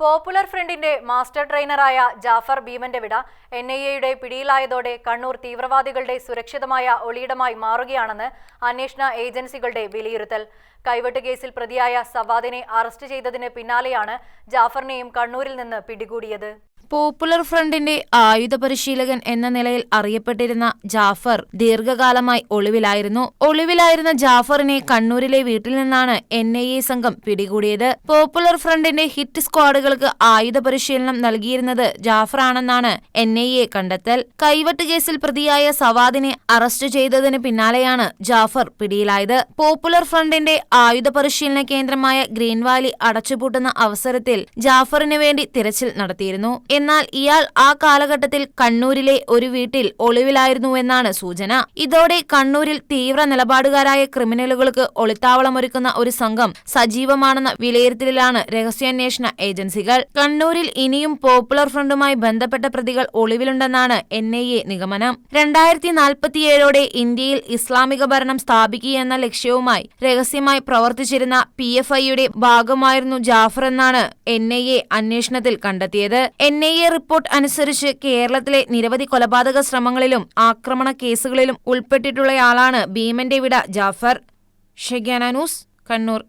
Popular ഫ്രണ്ടിന്റെ master ട്രെയിനറായ Jafar ഭീമന്റെ വിട എൻ ഐ എയുടെ പിടിയിലായതോടെ കണ്ണൂർ തീവ്രവാദികളുടെ സുരക്ഷിതമായ ഒളിയിടമായി മാറുകയാണെന്ന് അന്വേഷണ ഏജൻസികളുടെ വിലയിരുത്തൽ. കൈവെട്ട് കേസിൽ പ്രതിയായ സവാദിനെ അറസ്റ്റ് ചെയ്തതിന് പിന്നാലെയാണ് ജാഫറിനെയും കണ്ണൂരിൽ നിന്ന് പിടികൂടിയത്. പോപ്പുലർ ഫ്രണ്ടിന്റെ ആയുധ പരിശീലകൻ എന്ന നിലയിൽ അറിയപ്പെട്ടിരുന്ന ജാഫർ ദീർഘകാലമായി ഒളിവിലായിരുന്നു. ഒളിവിലായിരുന്ന ജാഫറിനെ കണ്ണൂരിലെ വീട്ടിൽ നിന്നാണ് എൻ ഐ എ സംഘം പിടികൂടിയത്. പോപ്പുലർ ഫ്രണ്ടിന്റെ ഹിറ്റ് സ്ക്വാഡുകൾക്ക് ആയുധ പരിശീലനം നൽകിയിരുന്നത് ജാഫറാണെന്നാണ് എൻ ഐ എ കണ്ടെത്തൽ. കൈവട്ട് കേസിൽ പ്രതിയായ സവാദിനെ അറസ്റ്റ് ചെയ്തതിന് പിന്നാലെയാണ് ജാഫർ പിടിയിലായത്. പോപ്പുലർ ഫ്രണ്ടിന്റെ ആയുധ പരിശീലന കേന്ദ്രമായ ഗ്രീൻവാലി അടച്ചുപൂട്ടുന്ന അവസരത്തിൽ ജാഫറിന് വേണ്ടി തിരച്ചിൽ നടത്തിയിരുന്നു. എന്നാൽ ഇയാൾ ആ കാലഘട്ടത്തിൽ കണ്ണൂരിലെ ഒരു വീട്ടിൽ ഒളിവിലായിരുന്നുവെന്നാണ് സൂചന. ഇതോടെ കണ്ണൂരിൽ തീവ്ര നിലപാടുകാരായ ക്രിമിനലുകൾക്ക് ഒളിത്താവളമൊരുക്കുന്ന ഒരു സംഘം സജീവമാണെന്ന വിലയിരുത്തലിലാണ് രഹസ്യാന്വേഷണ ഏജൻസികൾ. കണ്ണൂരിൽ ഇനിയും പോപ്പുലർ ഫ്രണ്ടുമായി ബന്ധപ്പെട്ട പ്രതികൾ ഒളിവിലുണ്ടെന്നാണ് എൻ ഐ എ നിഗമനം. രണ്ടായിരത്തി നാൽപ്പത്തിയേഴോടെ ഇന്ത്യയിൽ ഇസ്ലാമിക ഭരണം സ്ഥാപിക്കുകയെന്ന ലക്ഷ്യവുമായി രഹസ്യമായി പ്രവർത്തിച്ചിരുന്ന പി എഫ് ഐയുടെ ഭാഗമായിരുന്നു ജാഫർ എന്നാണ് എൻ ഐ എ അന്വേഷണത്തിൽ കണ്ടെത്തിയത്. എൻ ഐ എ റിപ്പോർട്ട് അനുസരിച്ച് കേരളത്തിലെ നിരവധി കൊലപാതക ശ്രമങ്ങളിലും ആക്രമണ കേസുകളിലും ഉൾപ്പെട്ടിട്ടുള്ളയാളാണ് ഭീമന്റെ വിട ജാഫർ. ഷെഗാന ന്യൂസ് കണ്ണൂർ.